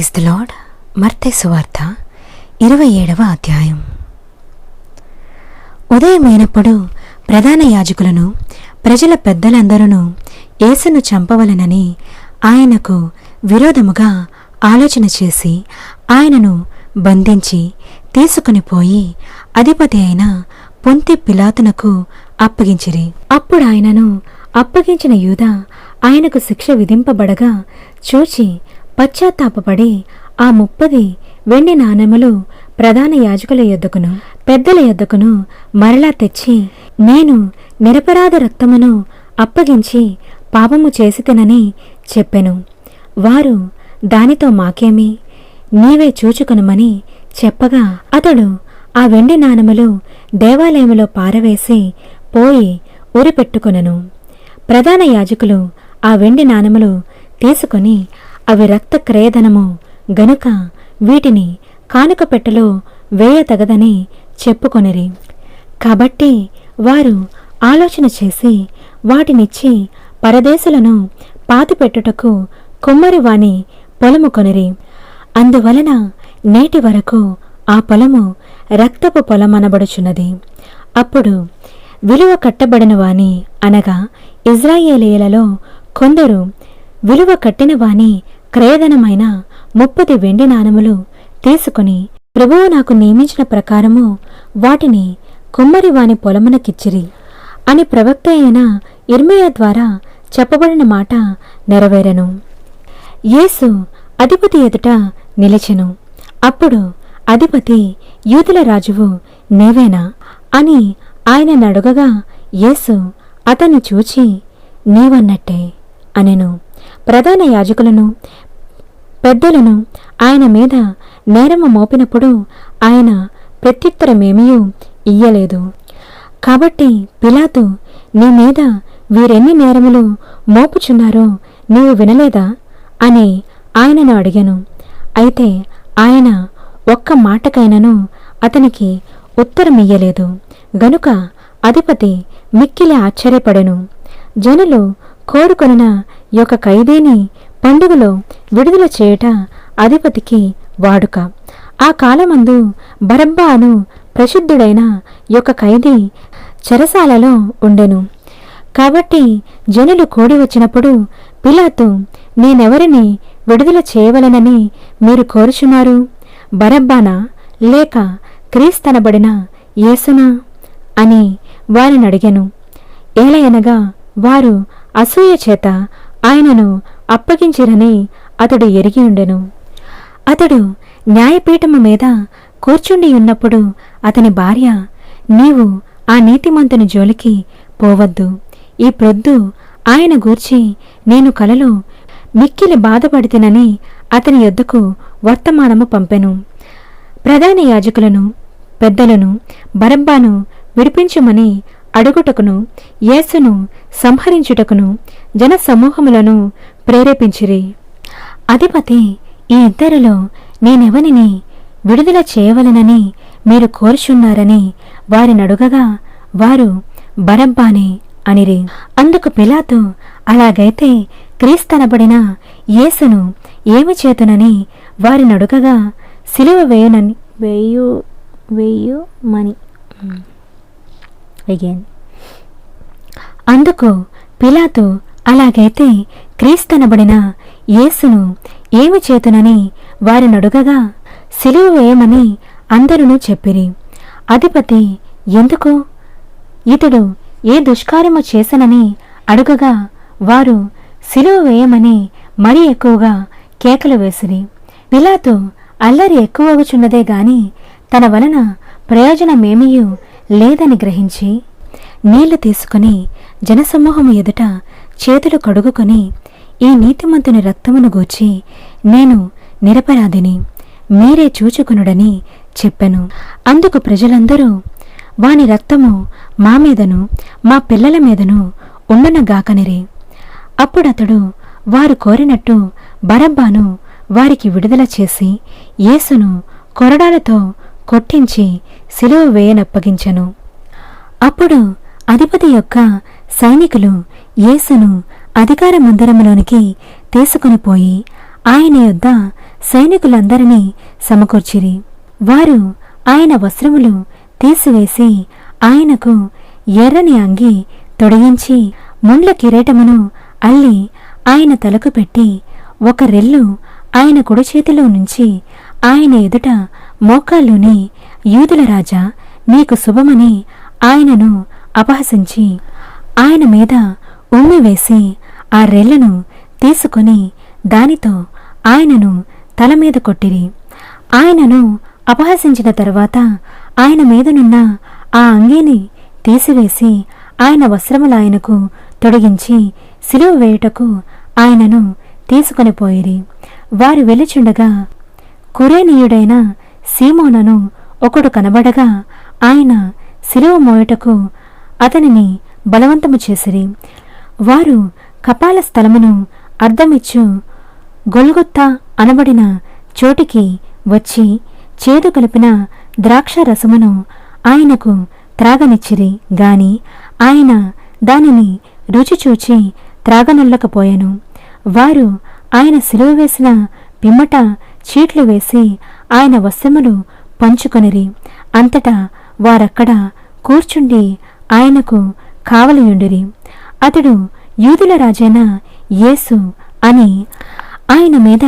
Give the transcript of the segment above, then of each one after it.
Praise the lord మర్తే సువార్త ఇరవై ఏడవ అధ్యాయం. ఉదయమైనప్పుడు ప్రధాన యాజకులను ప్రజల పెద్దలందరూ యేసును చంపవలనని ఆయనకు విరోధముగా ఆలోచన చేసి ఆయనను బంధించి తీసుకుని పోయి అధిపతి అయిన పొంతి పిలాతునకు అప్పగించిరి. అప్పుడు ఆయనను అప్పగించిన యూద ఆయనకు శిక్ష విధింపబడగా చూచి పశ్చాత్తాపపడి ఆ ముప్పది వెండి నాణెములు ప్రధాన యాజకుల యొద్దకును పెద్దల యొద్దకును మరలా తెచ్చి నేను నిరపరాధ రక్తమును అప్పగించి పాపము చేసితెనని చెప్పెను. వారు దానితో మాకేమి నీవే చూచుకొనుమని చెప్పగా అతడు ఆ వెండి నాణములు దేవాలయములో పారవేసి పోయి ఉరిపెట్టుకొనెను ప్రధాన యాజకులు ఆ వెండి నాణములు తీసుకొని అవి రక్త క్రయధనము గనుక వీటిని కానుక పెట్టెలో వేయతగదని చెప్పుకొనిరి. కాబట్టి వారు ఆలోచన చేసి వాటినిచ్చి పరదేశులను పాతిపెట్టుటకు కొమ్మరివాణి పొలము కొనిరి. అందువలన నేటి వరకు ఆ పొలము రక్తపు పొలమనబడుచున్నది. అప్పుడు విలువ కట్టబడిన వాణి అనగా ఇజ్రాయేలీలలో కొందరు విలువ కట్టిన వాణి క్రయధనమైన ముప్పది వెండి నాణములు తీసుకుని ప్రభువు నాకు నియమించిన ప్రకారము వాటిని కుమ్మరివాని పొలమునకిచ్చిరి. అని ప్రవక్త అయిన ఇర్మయ ద్వారా చెప్పబడిన మాట నెరవేరను. యేసు అధిపతి ఎదుట నిలిచెను. అప్పుడు అధిపతి యూదుల రాజువు నీవేనా? అని ఆయన నడుగగా యేసు అతన్ని చూచి నీవన్నట్టే అనెను. ప్రధాన యాజకులను పెద్దలను ఆయన మీద నేరము మోపినప్పుడు ఆయన ప్రత్యుత్తరమేమీ ఇయ్యలేదు. కాబట్టి పిలాతు నీ మీద వీరెన్ని నేరములు మోపుచున్నారో నీవు వినలేదా? అని ఆయనను అడిగాను. అయితే ఆయన ఒక్క మాటకైనను అతనికి ఉత్తరమియ్యలేదు. గనుక అధిపతి మిక్కిలి ఆశ్చర్యపడెను. జనులు కోరుకొనిన యొక్క ఖైదీని పండుగలో విడుదల చేయుట అధిపతికి వాడుక. ఆ కాలమందు బరబ్బా అను ప్రసిద్ధుడైన యొక్క ఖైదీ చెరసాలలో ఉండెను. కాబట్టి జనులు కూడి వచ్చినప్పుడు పిలాతు నేనెవరిని విడుదల చేయవలనని మీరు కోరుచున్నారు? బరబ్బానా? లేక క్రీస్తనబడిన యేసునా అని వారిని అడిగాను. ఏలయనగా వారు అసూయ చేత ఆయనను అప్పగించిరని అతడు ఎరిగి ఉండెను. అతడు న్యాయపీఠము మీద కూర్చుండి ఉన్నప్పుడు అతని భార్య నీవు ఆ నీతిమంతుని జోలికి పోవద్దు. ఈ ప్రొద్దు ఆయన గూర్చి నేను కలలో మిక్కిలి బాధపడితేనని అతని యొద్దకు వర్తమానము పంపెను. ప్రధాన యాజకులను పెద్దలను బరబ్బాను విడిపించుమని అడుగుటకును యేసును సంహరించుటకును జనసమూహములను ప్రేరేపించిరి. అధిపతి ఈ ఇద్దరిలో నేనెవనిని విడుదల చేయవలనని మీరు కోరుచున్నారని వారినడుగగా వారు బరబ్బానే అనిరి. అందుకు పిలాతు అలాగైతే క్రీస్తనబడిన యేసును ఏమి చేతునని వారినడుగగా సిలువ వేయునని వేయు వేయుమని. Hmm. అగైన్ అందుకు పిలాతు అలాగైతే క్రీస్తనబడిన యేసును ఏమి చేతునని వారినడుగగా సిలువ వేయమని అందరూ చెప్పిరి. అధిపతి ఎందుకు? ఇతడు ఏ దుష్కార్యము చేసనని అడుగగా వారు సిలువ వేయమని మరీ ఎక్కువగా కేకలు వేసిరి. పిలాతో అల్లరి ఎక్కువగుచున్నదే గాని తన వలన ప్రయోజనమేమీయూ లేదని గ్రహించి నీళ్ళు తీసుకుని జనసమూహము ఎదుట చేతులు కడుగుకొని ఈ నీతిమంతుని రక్తమును గూర్చి నేను నిరపరాధిని మీరే చూచుకునుడని చెప్పెను. అందుకు ప్రజలందరూ వాని రక్తము మా మీదను మా పిల్లల మీదను ఉండనగాకనిరి. అప్పుడతడు వారు కోరినట్టు బరబ్బాను వారికి విడుదల చేసి యేసును కొరడాలతో కొట్టించి సిలువ వేయనప్పగించెను. అప్పుడు అధిపతి యొక్క సైనికులు యేసును అధికార మందిరములోనికి తీసుకునిపోయి ఆయన యొద్ద సైనికులందరినీ సమకూర్చిరి. వారు ఆయన వస్త్రములు తీసివేసి ఆయనకు ఎర్రని అంగి తొడిగించి ముండ్ల కిరీటమును అల్లి ఆయన తలకు పెట్టి ఒక రెల్లు ఆయన కుడి చేతిలో నుంచి ఆయన ఎదుట మోకాల్లోని యూదుల రాజా నీకు శుభమని ఆయనను అపహసించి ఆయన మీద ఉమ్మి వేసి ఆ రెల్లను తీసుకొని దానితో ఆయనను తల మీద కొట్టిరి. ఆయనను అపహసించిన తరువాత ఆయన మీదనున్న ఆ అంగీని తీసివేసి ఆయన వస్త్రములాయనకు తొడిగించి సిలువ వేయుటకు ఆయనను తీసుకొని పోయిరి. వారు వెలుచుండగా కురేనీయుడైన సీమోనను ఒకడు కనబడగా ఆయన సిలువ మోయుటకు అతనిని బలవంతము చేసిరి. వారు కపాల స్థలమును అర్ధమిచ్చు గొల్గొత్తా అనబడిన చోటికి వచ్చి చేదు కలిపిన ద్రాక్ష రసమును ఆయనకు త్రాగనిచ్చిరి. గాని ఆయన దానిని రుచి చూచి త్రాగనొల్లకపోయెను. వారు ఆయన సిలువ వేసిన పిమ్మట చీట్లు వేసి ఆయన వస్త్రములు పంచుకొనిరి. అంతటా వారక్కడ కూర్చుండి ఆయనకు కావలియుండిరి. అతడు యూదుల రాజైన యేసు అని ఆయన మీద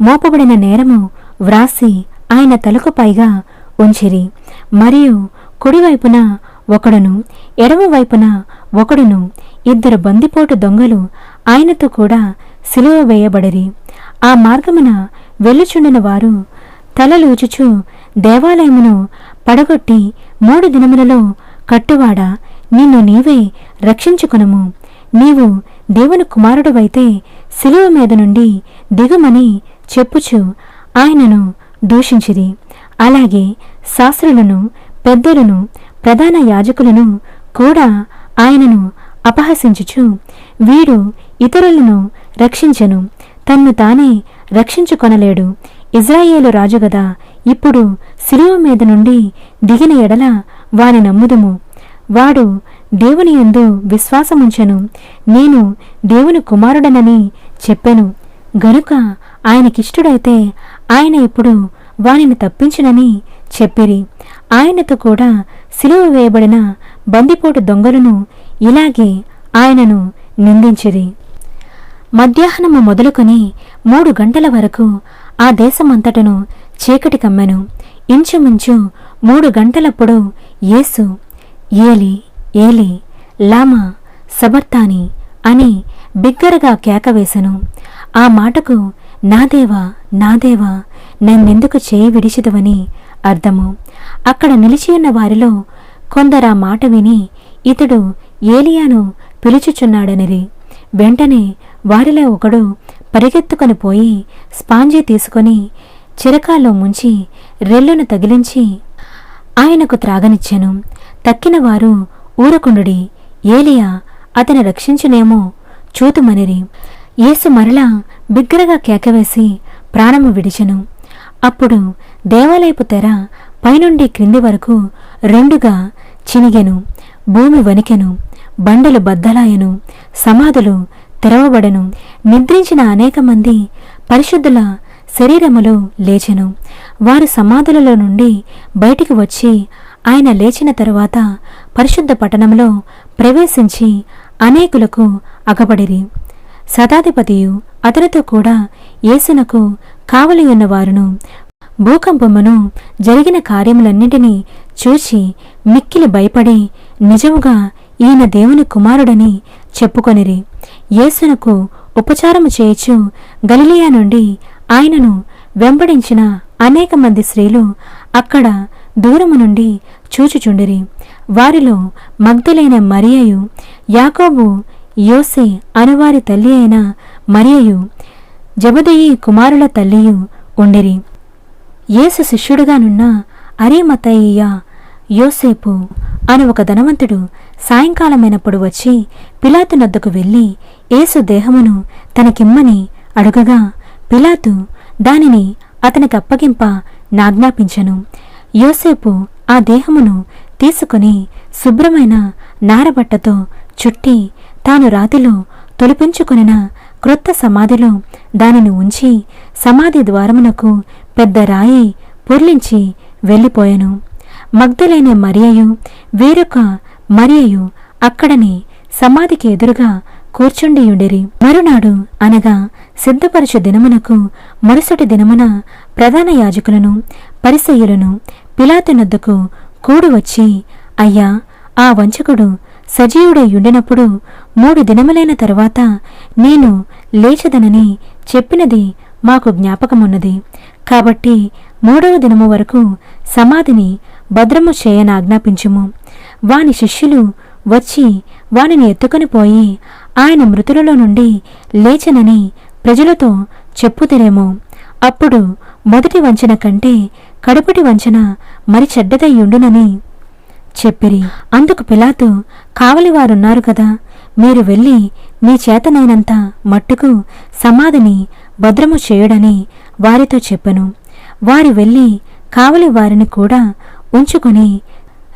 మోపబడిన నేరము వ్రాసి ఆయన తలకు పైగా ఉంచిరి. మరియు కుడివైపున ఒకడును ఎడమవైపున ఒకడును ఇద్దరు బందిపోటు దొంగలు ఆయనతో కూడా సిలువ వేయబడిరి. ఆ మార్గమున వెళ్ళుచుండిన వారు తలలూచుచు దేవాలయమును పడగొట్టి మూడు దినములలో కట్టువాడా నిన్ను నీవే రక్షించుకునము. నీవు దేవుని కుమారుడువైతే శిలువ మీద నుండి దిగుమని చెప్పుచు ఆయనను దూషించిరి. అలాగే శాస్త్రులను పెద్దలను ప్రధాన యాజకులను కూడా ఆయనను అపహసించుచు వీడు ఇతరులను రక్షించను. తన్ను తానే రక్షించుకొనలేడు. ఇజ్రాయేలు రాజుగదా ఇప్పుడు శిలువ మీద నుండి దిగిన ఎడల వాని నమ్ముదుము. వాడు దేవుని యందు విశ్వాసముంచెను. నేను దేవుని కుమారుడనని చెప్పెను. గనుక ఆయనకిష్టుడైతే ఆయన ఇప్పుడు వానిని తప్పించునని చెప్పిరి. ఆయనతో కూడా సిలువ వేయబడిన బందిపోటు దొంగలను ఇలాగే ఆయనను నిందించిరి. మధ్యాహ్నము మొదలుకొని మూడు గంటల వరకు ఆ దేశమంతటను చీకటి కమ్మెను. ఇంచుమించు మూడు గంటలప్పుడు యేసు ఏలి ఏలి లామా సబర్తాని అని బిగ్గరగా కేకవేశను ఆ మాటకు నాదేవా నాదేవా నన్నెందుకు చేయి విడిచిదవని అర్థము. అక్కడ నిలిచియున్న వారిలో కొందరా మాట విని ఇతడు ఏలియాను పిలుచుచున్నాడనిరి. వెంటనే వారిలో ఒకడు పరిగెత్తుకొని పోయి స్పాంజీ తీసుకొని చిరకాల్లో ముంచి రెల్లును తగిలించి ఆయనకు త్రాగనిచ్చెను. తక్కినవారు ఊరకుండుడి ఏలియా అతని రక్షించునేమో చూతుమనిరి. యేసు మరలా బిగ్గరగా కేకవేసి ప్రాణము విడిచెను. అప్పుడు దేవాలయపు తెర పైనుండి క్రింది వరకు రెండుగా చినిగెను. భూమి వణికెను బండలు బద్దలాయను సమాధులు తెరవబడెను. నిద్రించిన అనేక మంది పరిశుద్ధుల శరీరములు లేచెను. వారు సమాధులలో నుండి బయటికి వచ్చి ఆయన లేచిన తరువాత పరిశుద్ధ పట్టణంలో ప్రవేశించి అనేకులకు అగబడిరి శతాధిపతియు అతనితో కూడా యేసునకు కావలి ఉన్నవారును భూకంపమును జరిగిన కార్యములన్నింటినీ చూచి మిక్కిలి భయపడి నిజముగా ఈయన దేవుని కుమారుడని చెప్పుకొనిరి. యేసునకు ఉపచారము చేయుచు గలిలియా నుండి ఆయనను వెంబడించిన అనేక మంది స్త్రీలు అక్కడ దూరము నుండి చూచుచుండిరి. వారిలో మగ్ధులైన మరియయు యాకోబు యోసే అనువారి తల్లి అయిన మరియయు జబదయి కుమారుల తల్లియు ఉండిరి. యేసు శిష్యుడుగానున్న అరీమతయ్య యోసేపు అని ఒక ధనవంతుడు సాయంకాలమైనప్పుడు వచ్చి పిలాతు నద్దకు వెళ్ళి యేసు దేహమును తనకిమ్మని అడుగగా పిలాతు దానిని అతనికి అప్పగింప నాజ్ఞాపించను. యోసేపు ఆ దేహమును తీసుకుని శుభ్రమైన నారబట్టతో చుట్టి తాను రాతిలో తొలిపించుకొనిన క్రొత్త సమాధిలో దానిని ఉంచి సమాధి ద్వారమునకు పెద్ద రాయి పొర్లించి వెళ్ళిపోయెను. మగ్ధులైన మరియయు వేరొక మరియయు అక్కడనే సమాధికి ఎదురుగా కూర్చుండియుండిరి. మరునాడు అనగా సిద్ధపరచు దినమునకు మరుసటి దినమున ప్రధాన యాజకులను పరిసయ్యులను పిలాతునొద్దకు కూడు వచ్చి అయ్యా ఆ వంచకుడు సజీవుడై ఉండినప్పుడు మూడు దినములైన తరువాత నేను లేచదనని చెప్పినది మాకు జ్ఞాపకమున్నది. కాబట్టి మూడవ దినము వరకు సమాధిని భద్రము చేయనాజ్ఞాపించుము వాని శిష్యులు వచ్చి వానిని ఎత్తుకొని పోయి ఆయన మృతులలో నుండి లేచనని ప్రజలతో చెప్పుతిరేమో. అప్పుడు మొదటి వంచన కంటే కడుపటి వంచన మరి చెడ్డదయ్యుండునని చెప్పిరి. అందుకు పిలాతు కావలివారున్నారు కదా మీరు వెళ్ళి మీ చేతనైనంత మట్టుకు సమాధిని భద్రము చేయుడని వారితో చెప్పను. వారు వెళ్ళి కావలి వారిని కూడా ఉంచుకొని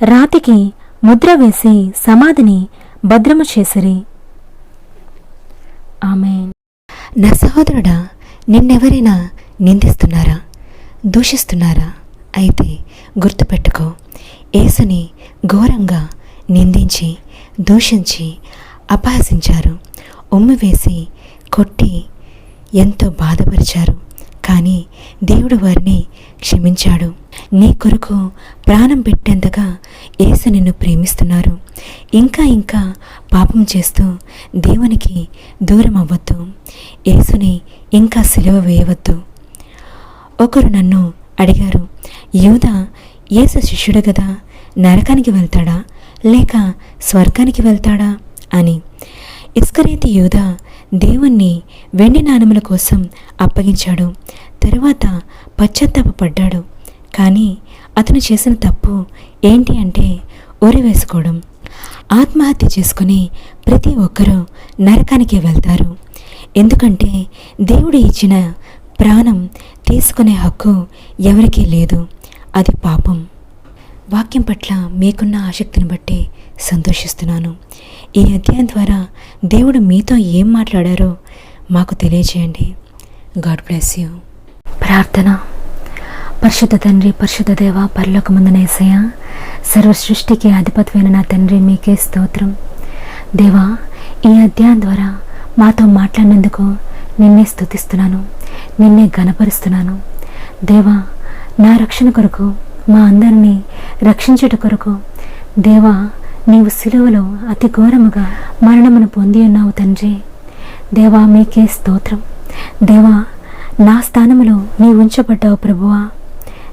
రాతికి ముద్ర వేసి సమాధిని భద్రము చేసిరి. ఆమె నా సహోదరుడా నిన్నెవరైనా నిందిస్తున్నారా? దూషిస్తున్నారా? అయితే గుర్తుపెట్టుకో. యేసుని ఘోరంగా నిందించి దూషించి అపహసించారు. ఉమ్మివేసి కొట్టి ఎంతో బాధపరిచారు. కానీ దేవుడు వారిని క్షమించాడు. నీ కొరకు ప్రాణం పెట్టేంతగా యేసు నిన్ను ప్రేమిస్తున్నారు. ఇంకా ఇంకా పాపం చేస్తూ దేవునికి దూరం అవ్వద్దు. యేసుని ఇంకా సెలవు వేయవద్దు. ఒకరు నన్ను అడిగారు. యూద యేసు శిష్యుడు కదా నరకానికి వెళ్తాడా? లేక స్వర్గానికి వెళ్తాడా? అని. ఇస్కరేతి యూద దేవుణ్ణి వెండి నాణముల కోసం అప్పగించాడు. తరువాత పశ్చాత్తాపడ్డాడు కానీ అతను చేసిన తప్పు ఏంటి అంటే ఉరి వేసుకోవడం. ఆత్మహత్య చేసుకుని ప్రతి ఒక్కరూ నరకానికి వెళ్తారు. ఎందుకంటే దేవుడు ఇచ్చిన ప్రాణం తీసుకునే హక్కు ఎవరికీ లేదు. అది పాపం. వాక్యం పట్ల మీకున్న ఆసక్తిని బట్టి సంతోషిస్తున్నాను. ఈ అధ్యాయం ద్వారా దేవుడు మీతో ఏం మాట్లాడారో మాకు తెలియజేయండి గాడ్ బ్లెస్ యూ. ప్రార్థన. పరిశుద్ధ తండ్రి పరిశుద్ధ దేవ పరలోకమందునేసయ సర్వ సృష్టికి అధిపతివైన నా తండ్రి మీకే స్తోత్రం. దేవా ఈ అధ్యాయం ద్వారా మాతో మాట్లాడినందుకు నిన్నే స్తుతిస్తున్నాను. నిన్నే గనపరుస్తున్నాను దేవా నా రక్షణ కొరకు మా అందరినీ రక్షించుట కొరకు దేవా నీవు సిలువలో అతి ఘోరముగా మరణమును పొంది ఉన్నావు తండ్రి. దేవా మీకే స్తోత్రం. దేవా నా స్థానములో నీ ఉంచబడ్డావు ప్రభువా.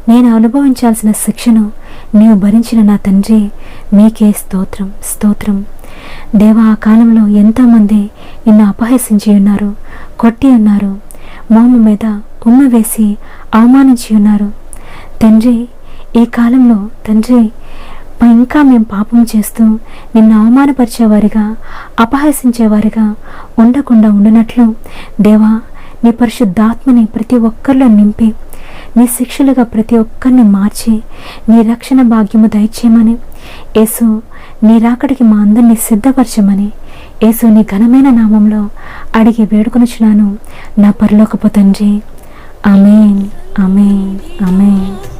నేను అనుభవించాల్సిన శిక్షను నీవు భరించిన నా తండ్రి మీకే స్తోత్రం స్తోత్రం. దేవా ఆ కాలంలో ఎంతోమంది నిన్ను అపహసించి ఉన్నారు కొట్టి ఉన్నారు. మోము మీద ఉమ్మ వేసి అవమానించి ఉన్నారు. తండ్రి ఈ కాలంలో తండ్రి ఇంకా మేము పాపం చేస్తూ నిన్ను అవమానపరిచేవారిగా అపహసించేవారిగా ఉండకుండా ఉండనట్లు దేవా నీ పరిశుద్ధాత్మని ప్రతి ఒక్కరిలో నింపి నీ శిక్షలుగా ప్రతి ఒక్కరిని మార్చి నీ రక్షణ భాగ్యము దయచేయమని యేసు నీ రాకడికి మా అందరినీ సిద్ధపరచమని యేసు నీ ఘనమైన నామంలో అడిగి వేడుకొనిచున్నాను. నా పరలోకపు తండ్రి. అమేన్ అమేన్ అమేన్